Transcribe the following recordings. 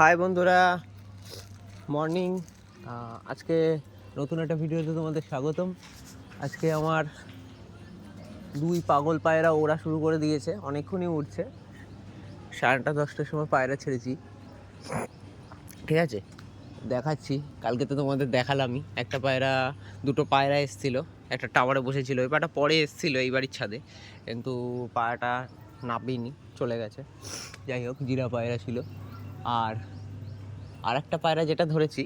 High বন্ধুরা, morning. আজকে নতুন একটা ভিডিওতে তোমাদের স্বাগতম। আজকে আমার দুই পাগল পায়রা ওরা শুরু করে দিয়েছে, অনেকক্ষণই উঠছে সাড়ে নটা দশটার সময় পায়রা ছেড়েছি। ঠিক আছে, দেখাচ্ছি। কালকে তো তোমাদের দেখালামই। একটা পায়রা, দুটো পায়রা এসছিল, একটা টাওয়ারে বসেছিল ওই পায়রাটা পরে এসছিল এই বাড়ির ছাদে। কিন্তু পায়রাটা নাবিনি চলে গেছে। যাই হোক, জিরা পায়রা ছিল। আর আর একটা পায়রা যেটা ধরেছি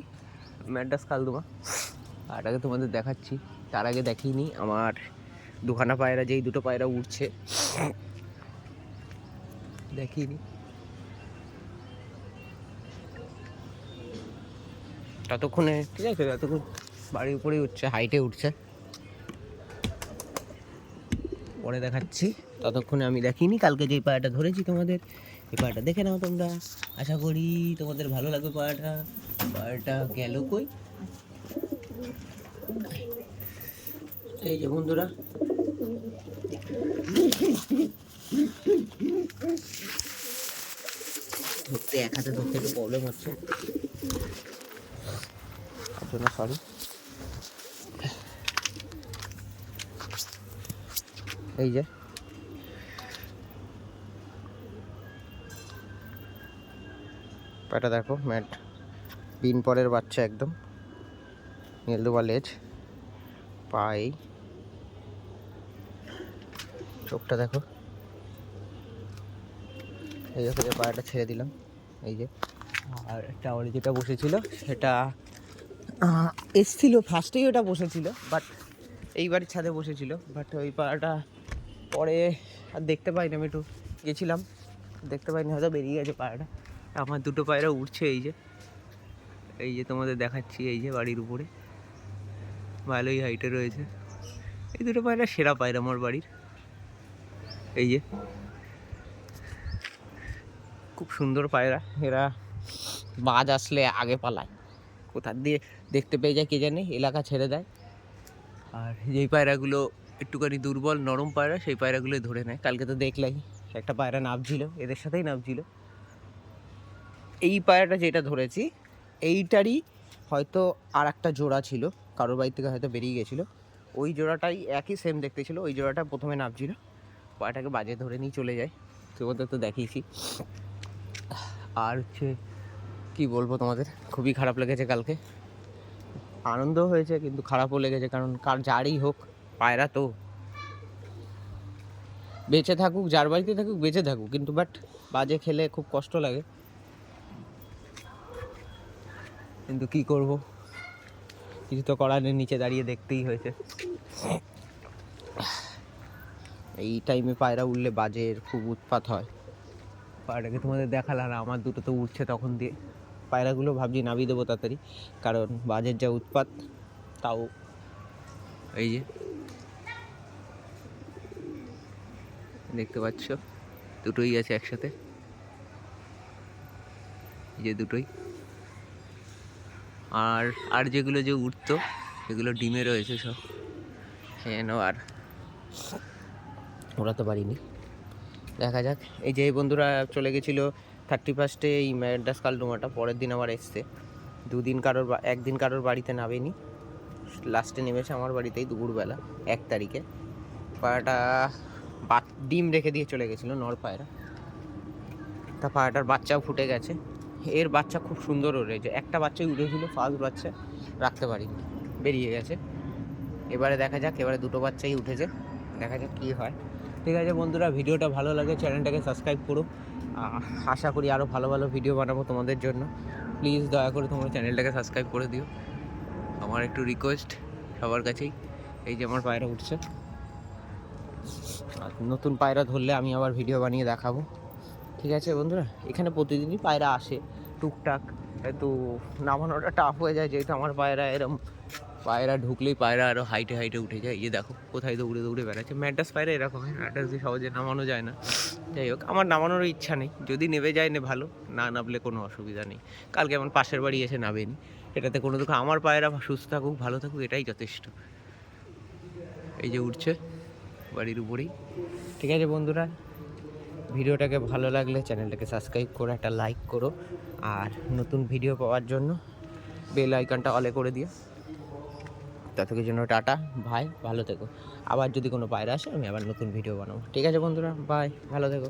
ম্যাডাস কালদুমা, পায়রাটাকে তোমাদের দেখাচ্ছি। তার আগে দেখিনি, আমার দুখানা পায়রা, যেই দুটো পায়রা উঠছে দেখিনি। ততক্ষণে, ঠিক আছে, ততক্ষণ বাড়ির উপরেই উঠছে হাইটে উঠছে। পরে দেখাচ্ছি। ততক্ষণে আমি দেখিনি, কালকে যে পায়রাটা ধরেছি তোমাদের এই পায়রাটা দেখে নাও তোমরা। আশা করি তোমাদের ভালো লাগবে পায়রাটা পায়রাটা গেল কই? এই যে বন্ধুরা। ধরতে এক হাতে ধরতে একটু প্রবলেম হচ্ছে। জন্য সরি এই যে। পাটা দেখো, ম্যাট। বিন পরের বাচ্চা একদম। নীলদোবা লেজ। পা এই চোখটা দেখো। এই দেখো যে পায়াটা ছেড়ে দিলাম। এই যে। আর টাওয়ারে যেটা বসেছিল, সেটা এসছিল ফার্স্টেই ওটা বসেছিল বাট এইবার ছাদে বসেছিল। বাট ওই পাড়াটা পরে আর দেখতে পাইনি আমি একটু। গেছিলাম। দেখতে পাইনি, হয়তো বেরিয়ে গেছে পায়রাটা আমার দুটো পায়রা উঠছে এই যে। এই যে তোমাদের দেখাচ্ছি, এই যে বাড়ির উপরে। ভালোই হাইটে রয়েছে। এই দুটো পায়রা সেরা পায়রা আমার বাড়ির। এই যে। খুব সুন্দর পায়রা। এরা বাজ আসলে আগে পালায়। কোথার দিয়ে দেখতে পেয়ে যায় কে জানে, এলাকা ছেড়ে দেয়। আর যেই পায়রাগুলো একটুখানি দুর্বল, নরম পায়রা, সেই পায়রাগুলো ধরে নেয়। কালকে তো দেখলাই, একটা পায়রা নামছিল এদের সাথেই নামছিল এই পায়রাটা যেটা ধরেছি, এইটারই হয়তো আর একটা জোড়া ছিল, কারোর বাড়ি থেকে হয়তো বেরিয়ে গেছিল। ওই জোড়াটাই একই সেম দেখতে ছিল, ওই জোড়াটা প্রথমে নামছিল। পায়রাটাকে বাজে ধরে নিয়ে চলে যায়। তোমাদের তো দেখিয়েছি। আর হচ্ছে, কি বলব তোমাদের? খুবই খারাপ লেগেছে কালকে। আনন্দ হয়েছে, কিন্তু খারাপও লেগেছে, কারণ কার যারই হোক, পায়রা তো। বেঁচে থাকুক, যার বাড়িতে থাকুক, বেঁচে থাকুক, কিন্তু বাট বাজে খেলে খুব কষ্ট লাগে। কিন্তু কি করব? কিছু তো করার নিচে দাঁড়িয়ে দেখতেই হয়েছে। এই টাইমে পায়রা উঠলে বাজের খুব উৎপাত হয়। পায়রাকে তোমাদের দেখালাম আমার দুটো তো উঠছে তখন দিয়ে। পায়রাগুলো ভাবছি নামিয়ে দেবো তাড়াতাড়ি, কারণ বাজের যা উৎপাত, তাও এই যে। দেখতে পাচ্ছ? দুটোই আছে একসাথে। এই যে দুটোই। আর আর যেগুলো যে উঠতো সেগুলো ডিমে রয়েছে সব যেন আর। ওরা তো পারিনি দেখা যাক। এই যে বন্ধুরা চলে গেছিল থার্টি ফার্স্টে এই ম্যাডাস কালডোমাটা পরের দিন আবার এসছে। দুদিন কারোর একদিন কারোর বাড়িতে নামেনি। লাস্টে নেমেছে আমার বাড়িতেই দুপুরবেলা, এক তারিখে। পায়রাটা ডিম রেখে দিয়ে চলে গেছিল নর পায়রা তা পায়রাটার বাচ্চাও ফুটে গেছে। এর বাচ্চা খুব সুন্দর রয়েছে একটা বাচ্চাই উঠেছিল ফার্স্ট বাচ্চা রাখতে পারিনি বেরিয়ে গেছে। এবারে দেখা যাক, এবারে দুটো বাচ্চাই উঠেছে, দেখা যাক কী হয়। ঠিক আছে বন্ধুরা, ভিডিওটা ভালো লাগে, চ্যানেলটাকে সাবস্ক্রাইব করো। আশা করি আরও ভালো ভালো ভিডিও বানাবো তোমাদের জন্য। প্লিজ দয়া করে তোমার চ্যানেলটাকে সাবস্ক্রাইব করে দিও। আমার একটু রিকোয়েস্ট সবার কাছেই, এই যে আমার পায়রা উঠছে। নতুন পায়রা ধরলে আমি আবার ভিডিও বানিয়ে দেখাবো। ঠিক আছে বন্ধুরা? এখানে প্রতিদিনই পায়রা আসে, টুকটাক। একটু নামানোটা টাফ হয়ে যায় যেহেতু আমার পায়রা এরম। পায়রা ঢুকলেই পায়রা আরও হাইটে হাইটে উঠে যায়। এই যে দেখো, কোথায় দৌড়ে দৌড়ে বেড়াচ্ছে। ম্যাটাস পায়রা এরকম হয় ম্যাটাস দিয়ে সহজে নামানো যায় না। যাই হোক, আমার নামানোর ইচ্ছা নেই। যদি নেবে যায়, নে ভালো। না নামলে কোনো অসুবিধা নেই। কালকে আমার পাশের বাড়ি এসে নামেনি। এটাতে কোনো দুঃখ, আমার পায়রা সুস্থ থাকুক, ভালো থাকুক, এটাই যথেষ্ট। এই যে উঠছে বাড়ির উপরেই। ঠিক আছে বন্ধুরা? ভিডিওটাকে ভালো লাগলে চ্যানেলটাকে সাবস্ক্রাইব করো একটা লাইক করো আর নতুন ভিডিও পাওয়ার জন্য বেল আইকনটা অলে করে দিও। ততক্ষণের জন্য টাটা, ভাই, ভালো থেকো। আবার যদি কোনো পায়রা আসে, আমি আবার নতুন ভিডিও বানাবো। ঠিক আছে বন্ধুরা বাই ভালো থেকো।